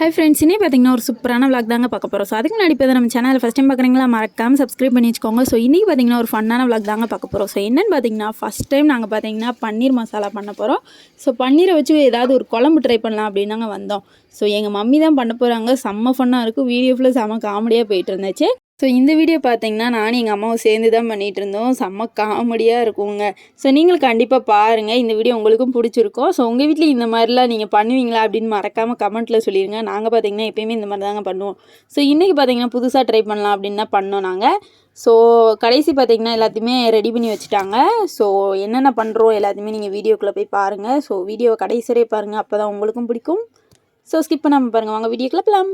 Hi friends இனி பார்த்தீங்கன்னா ஒரு சூப்பரான விளாக் தாங்க பார்க்க போகிறோம் ஸோ அதுக்கு முன்னாடி இப்போ நம்ம சேனல் ஃபஸ்ட் டைம் பார்க்குறீங்களா மறக்காம சப்ஸ்கிரைப் பண்ணி வச்சுக்கோங்க. ஸோ இன்றைக்கி பார்த்தீங்கன்னா ஒரு ஃபன்னான விளாக் தாங்க பார்க்க போகிறோம் ஸோ என்னென்னு பார்த்தீங்கன்னா ஃபஸ்ட் டைம் நாங்கள் பார்த்தீங்கன்னா பன்னீர் மசாலா பண்ண போகிறோம் ஸோ பன்னீரை வச்சு ஏதாவது ஒரு குழம்பு ட்ரை பண்ணலாம் அப்படின்னாங்க வந்தோம். ஸோ எங்கள் மம்மி தான் பண்ண போகிறாங்க செம்ம ஃபன்னாக இருக்கும் வீடியோ ஃபுல்லாக செம்ம காமெடியாக போயிட்டு இருந்துச்சு. ஸோ இந்த வீடியோ பார்த்தீங்கன்னா நானும் எங்கள் அம்மாவும் சேர்ந்து தான் பண்ணிகிட்டு இருந்தோம் செம்ம காமெடியாக இருக்குங்க. ஸோ நீங்களும் கண்டிப்பாக பாருங்கள் இந்த வீடியோ உங்களுக்கும் பிடிச்சிருக்கும். ஸோ உங்கள் வீட்டில் இந்த மாதிரிலாம் நீங்கள் பண்ணுவீங்களா அப்படின்னு மறக்காமல் கமெண்ட்டில் சொல்லிடுங்க நாங்கள் பார்த்தீங்கன்னா எப்பயுமே இந்த மாதிரி தாங்க பண்ணுவோம். ஸோ இன்றைக்கி பார்த்தீங்கன்னா புதுசாக ட்ரை பண்ணலாம் அப்படின்னு தான் பண்ணோம் நாங்கள் ஸோ கடைசி பார்த்தீங்கன்னா எல்லாத்தையுமே ரெடி பண்ணி வச்சுட்டாங்க. ஸோ என்னென்ன பண்ணுறோம் எல்லாத்தையுமே நீங்கள் வீடியோக்குள்ளே போய் பாருங்கள் ஸோ வீடியோவை கடைசி வரை பாருங்கள் அப்போ தான் உங்களுக்கும் பிடிக்கும். ஸோ ஸ்கிப் பண்ணாமல் பாருங்கள் வாங்க வீடியோக்குள்ளே போகலாம்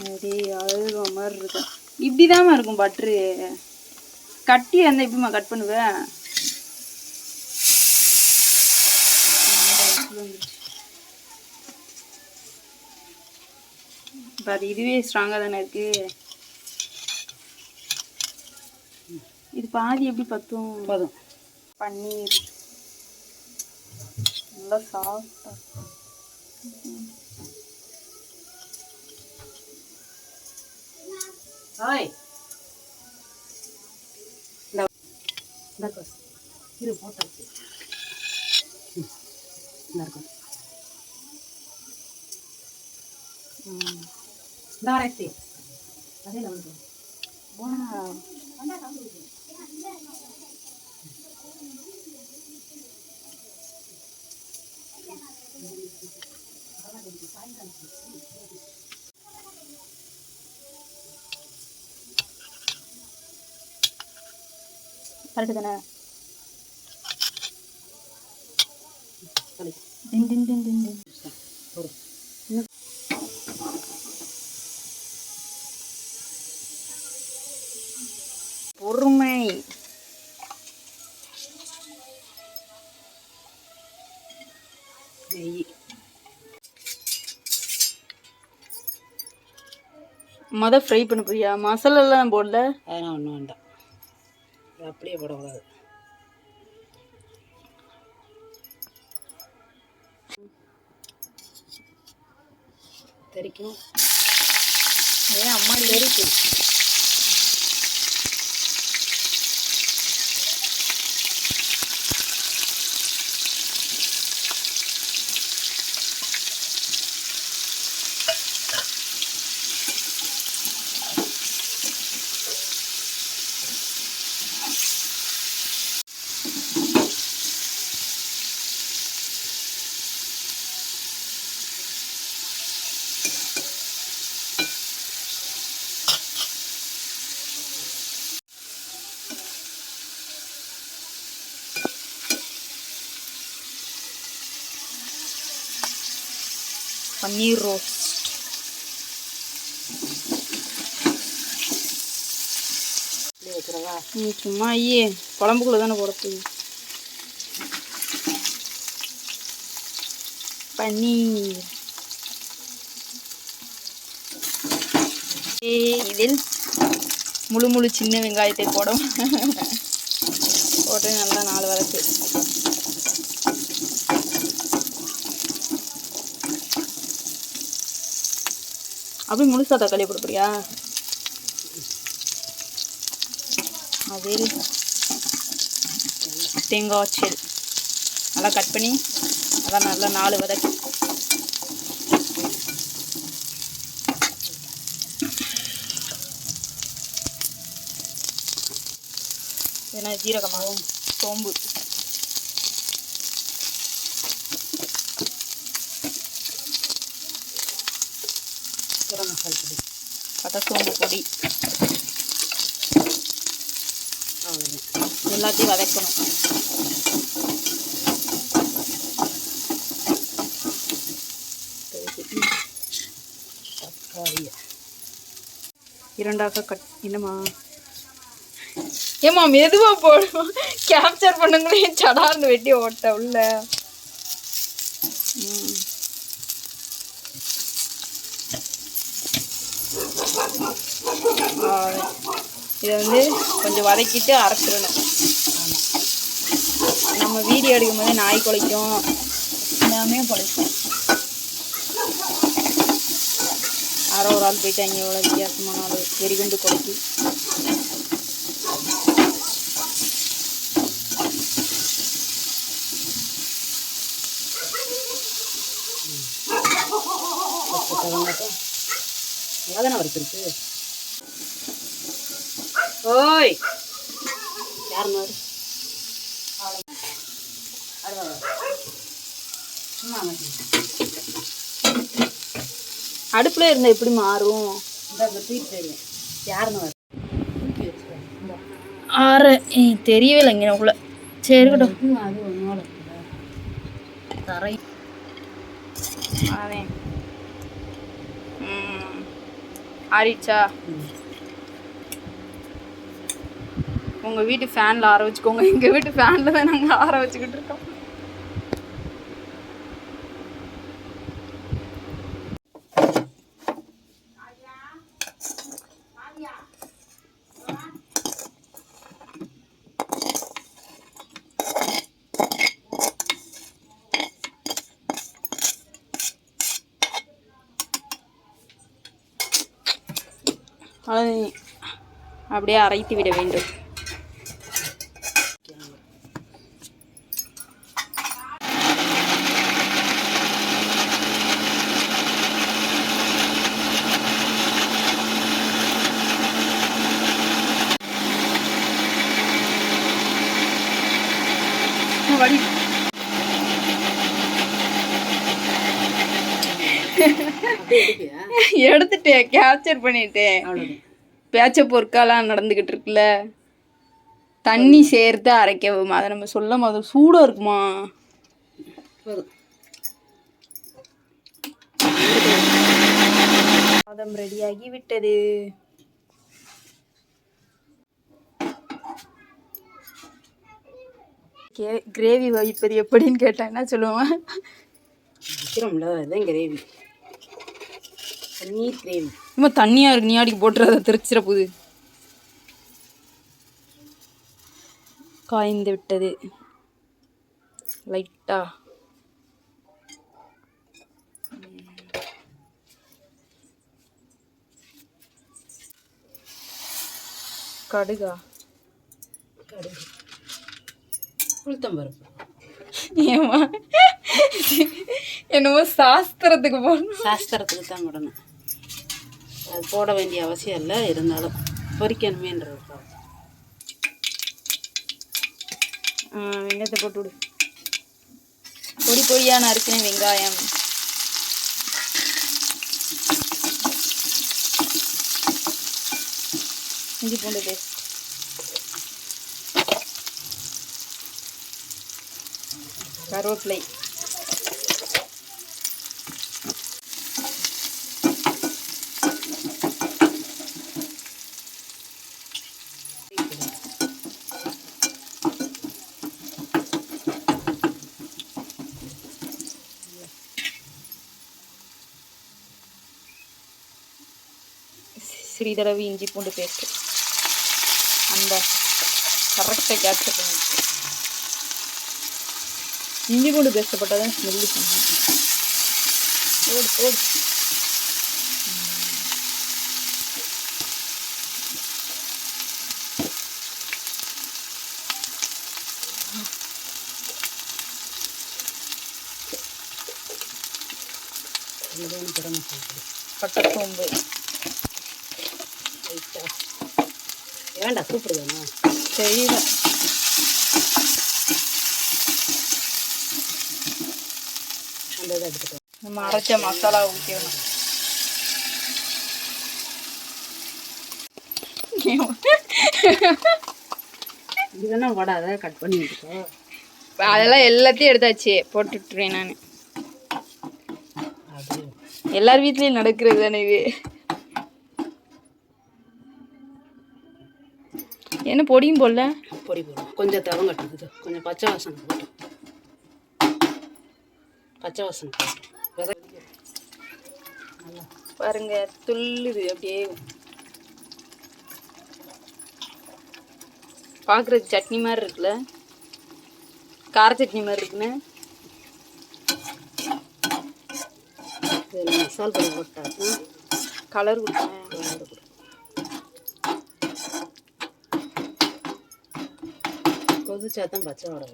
சரி அழுக மாதிரி இருக்கும். இப்படி இருக்கும் பட்ரு கட்டி இருந்தால் எப்படிம்மா கட் பண்ணுவேன் பாரு இதுவே ஸ்ட்ராங்காக தானே இருக்கு. இது பாதி எப்படி பத்தும்? போதும். பன்னீர். நல்லா சாஃப்டாக ஹாய் இரு போட்டாச்சு இருக்கும் இந்த வரேன் அதே லெவலுக்கு சாயங்காலம் கரெக்டு தானே? சொல்லி டின் டின் டின் டின் டின். போடு பொறுமை. நெய். மொத ஃப்ரை பண்ண போறியா? மசாலாலாம் போடல? அதெல்லாம் ஒன்றும் வேண்டாம். அப்படியே போடக்கூடாது. தெரிக்கும். ஏன் அம்மா தெரிக்கும் பன்னீர் ரோஸ்ட் நீ சும்மா ஐயே குழம்புக்குள்ள தானே பன்னீர். இதில் முழு முழு சின்ன வெங்காயத்தை போடும். போட்டு நல்லா நாலு வதக்கு. அப்படி முழுசா தக்காளி போட அதில் தேங்காய் செல். நல்லா கட் பண்ணி அதான் நல்லா நாலு வதக்கி. ஏன்னா ஜீரகமாகவும் சோம்பு. மசால் பொடி பட்டை சோம்பு பொடி. எல்லாத்தையும் வதக்கணும். தக்காளி இரண்டாக கட் என்னம்மா? ஏம்மா மெதுவாக போடும்? கேப்சர் பண்ணுங்களேன். சடார்னு வெட்டி ஓட்ட உள்ள. ம். இதை வந்து கொஞ்சம் வதக்கிட்டு அரைச்சிடணும். நம்ம வீடியோ எடுக்கும் போது நாய் குலைக்கும். எல்லாமே குலைக்கும். யாரோ ஒரு ஆள் போயிட்டாங்க எவ்வளோ வித்தியாசமான ஆள் வெறிகுண்டு கொலைக்கு தவங்கட்டும் நல்லா தானே வறுத்துருக்கு ஓய்! யார் மாதிரி அடுப்பில் இருந்தால் எப்படி மாறும்? யாருன்னு ஆறு. தெரியவே இல்லைங்க எனக்குள்ள சரி இருக்கட்டும். அது இருக்குல்ல. தரை அதே ம் ஆறிடுச்சா உங்கள் வீட்டு ஃபேனில் ஆற வச்சுக்கோங்க எங்கள் வீட்டு ஃபேனில் தான் நாங்கள் ஆற வச்சுக்கிட்டு இருக்கோம் அது அப்படியே அரைத்து விட வேண்டும். வடி எடுத்துட்டேன் கேப்சர் பண்ணிட்டேன். பேச்ச பொற்காலாம் நடந்துக்கிட்டு இருக்குல்ல தண்ணி சேர்த்து அரைக்கவும் அதை நம்ம சொல்ல போது சூடாக இருக்குமா? சாதம் ரெடியாகி விட்டது. கே கிரேவி வைப்பது எப்படின்னு கேட்டா என்ன சொல்லுவேன் கிரேவி. பன்னீர் கிரேவி சும்மா தண்ணியாக இருக்கு. நீ அடிக்கு போட்டுறத திருச்சிட போகுது காய்ந்து விட்டது. லைட்டா. கடுகா. கடுகு. உளுத்தம்பருப்பு ஏமா என்னமோ சாஸ்திரத்துக்கு போகணும். சாஸ்திரத்துக்கு தான் போடணும் அது போட வேண்டிய அவசியம் இல்லை இருந்தாலும் பொரிக்கணுமேன்றதுக்காக வெங்காயத்தை போட்டு விடு. பொடி பொடியாக நறுக்கின வெங்காயம். இஞ்சி பூண்டு பேஸ்ட். கருவேப்பிலை. சிறிதளவு இஞ்சி பூண்டு பேஸ்ட் அந்த கரெக்டாக கேப்சர் பண்ணி. இஞ்சி பூண்டு பேஸ்ட் போட்டால் தான் ஸ்மெல்லு சொன்னேன் போடு போடு. பட்டை சோம்பு லைட்டாக வேண்டாம் கூப்பிடுதாண்ணா தெரியல அந்த இதை எடுத்துக்கோ. நம்ம அரைச்ச மசாலா ஊற்றிடணும் இதுனா வடாத கட் பண்ணி அதெல்லாம் எல்லாத்தையும் எடுத்தாச்சு. போட்டு விட்டுருவேன் நான். எல்லார் வீட்லேயும் நடக்கிறது தானே இது. என்ன பொடியும் போடல? பொடி போடும் கொஞ்சம் தவம் கட்டுக்குது கொஞ்சம் பச்சை வாசனை போட்டோம் பச்சை வாசனை நல்லா. பாருங்க துள்ளுது அப்படியே. பார்க்குறது சட்னி மாதிரி இருக்குல்ல? கார சட்னி மாதிரி இருக்குன்னு? இதில் மசால் பொடி போட்டாச்சுன்னா கலர் கொடுத்தேன் கலர் கொடு கொதிச்சா தான் பச்சை வடை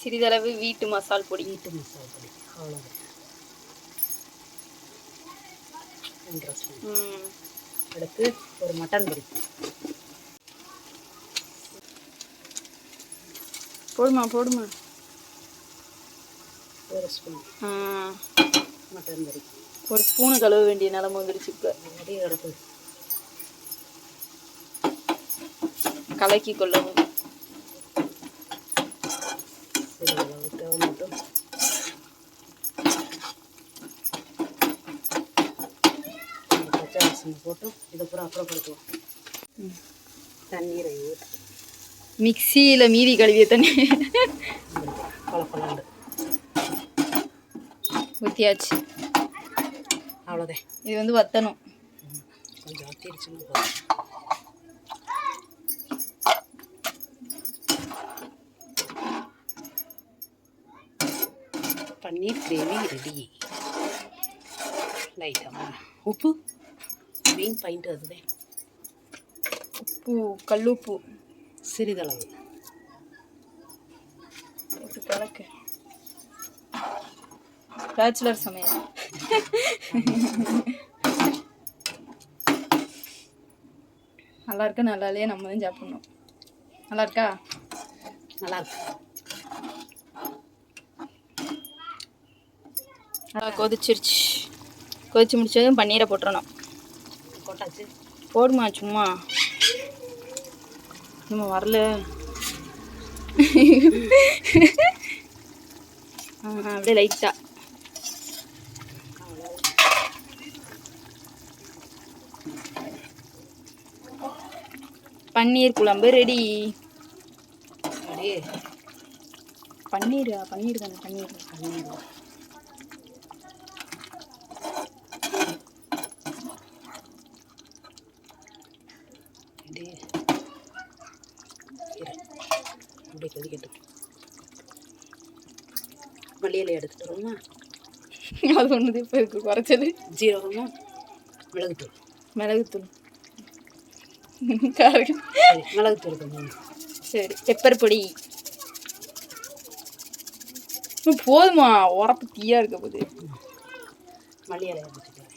சிறிதளவு வீட்டு மசால் பொடி. வீட்டு மசாலா பொடி அவ்வளோதான் அடுத்து ஒரு மட்டன் பொடி. போடுமா போடுமா? ஒரு ஸ்பூன். மட்டன் பொடி. ஒரு ஸ்பூனு கழுவ வேண்டிய நிலம வந்துருச்சு இப்போ. அப்படியே கிடக்கு. கலக்கி கொள்ளவும். போட்டு இதை பூரா அப்புறப்படுத்துவோம் தண்ணீரை மிக்சியில் மீதி கழுவிய தண்ணி. கொல கொலாண்டு ஊற்றியாச்சு அவ்வளோதான் இது வந்து வத்தணும். கொஞ்சம் வத்திருச்சுன்னு பன்னீர் கிரேவி ரெடி லைட்டாக உப்பு? மெயின் பாயிண்ட் அதுதான் உப்பு கல்லுப்பு. சிறிதளவு. போட்டு கலக்கு பேச்சுலர் சமையல். நல்லா இருக்கா நல்லா இல்லையா நம்ம தான் சாப்பிடணும். நல்லா இருக்கா? நல்லா இருக்கு. நல்லா கொதிச்சிருச்சு. கொதிச்சு முடிச்சதும் பன்னீரை போட்டுறணும். போட்டாச்சு. போடுமா சும்மா. நம்ம வரல. அப்படியே லைட்டா. பன்னீர் குழம்பு ரெடி. பன்னீரா? பன்னீர் தானே பன்னீர். பன்னீர் அப்படியே இரு. அப்படியே கொதிக்கட்டும் வருமா அது ஒன்று இப்போ இருக்கு குறைச்சது. ஜீரகமும் மிளகுத்தூள். மிளகுத்தூள். காரம் சரி மிளகுத்தூள் கொஞ்சம் சரி பெப்பர் பொடி. போதுமா உரப்பு தீயா இருக்க போகுது. மல்லி இலையை எடுத்துட்டு வரேன்.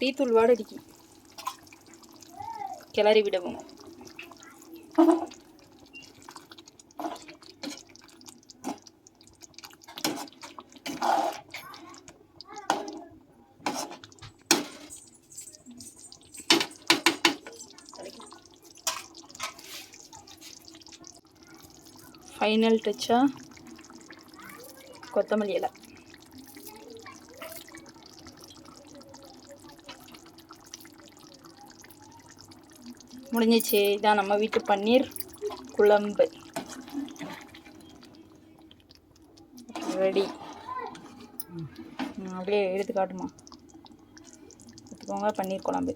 டீத்தூள் வாட அடிக்கும் கிளறி விடவும். ஃபைனல் டச்சாக கொத்தமல்லி இலை. முடிஞ்சிச்சு. இதான் நம்ம வீட்டு பன்னீர் குழம்பு. ரெடி. அப்படியே எடுத்து காட்டுமா. எடுத்துக்கோங்க பன்னீர் குழம்பு.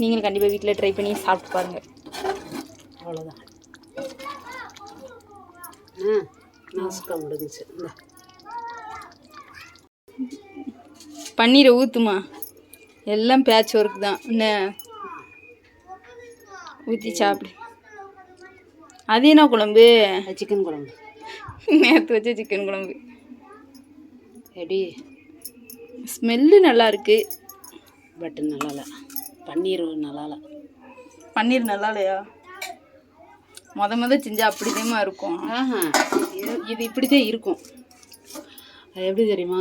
நீங்களும் கண்டிப்பாக வீட்டில் ட்ரை பண்ணி சாப்பிட்டு பாருங்கள் அவ்வளோதான் ஆ நாசுக்காக முடிஞ்சிச்சு. பன்னீரை ஊற்றுமா எல்லாம் பேட்ச் ஒர்க் தான். என்ன ஊற்றி சாப்பிடு. அது என்ன குழம்பு? சிக்கன் குழம்பு. நேற்று வச்ச சிக்கன் குழம்பு. எப்படி ஸ்மெல்லு நல்லா இருக்கு. பட் நல்லா இல்லை பன்னீர் நல்லா இல்லை பன்னீர் நல்லா இல்லையா மொத மொத செஞ்சா அப்படிதேமா இருக்கும். இது இது இப்படி தான் இருக்கும். அது எப்படி தெரியுமா?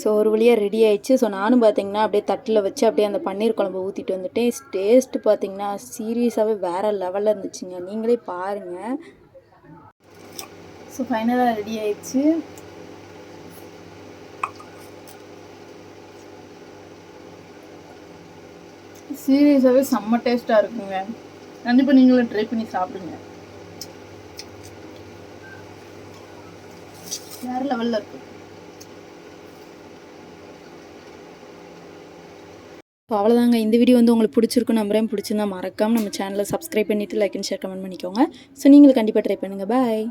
ஸோ ஒரு வழியாக ரெடி ஆயிடுச்சு. ஸோ நானும் பார்த்தீங்கன்னா அப்படியே தட்டில் வச்சு அப்படியே அந்த பன்னீர் குழம்பு ஊற்றிட்டு வந்துட்டேன். டேஸ்ட்டு பார்த்தீங்கன்னா சீரியஸாகவே வேறு லெவலில் இருந்துச்சுங்க. நீங்களே பாருங்கள் ஸோ ஃபைனலாக ரெடி ஆயிடுச்சு. சீரியஸாகவே செம்ம டேஸ்ட்டாக இருக்குங்க. கண்டிப்பாக நீங்களும் ட்ரை பண்ணி சாப்பிடுங்க. வேறு லெவலில் இருக்கும் ஸோ அவ்வளோதாங்க இந்த வீடியோ வந்து உங்களுக்கு பிடிச்சிருக்கும் நம்புறேன். பிடிச்சிருந்தா மறக்காம நம்ம சேனலை சப்ஸ்கிரைப் பண்ணிவிட்டு லைக் அண்ட் ஷேர் கமெண்ட் பண்ணிக்கோங்க. ஸோ நீங்களும் கண்டிப்பாக ட்ரை பண்ணுங்கள் பாய்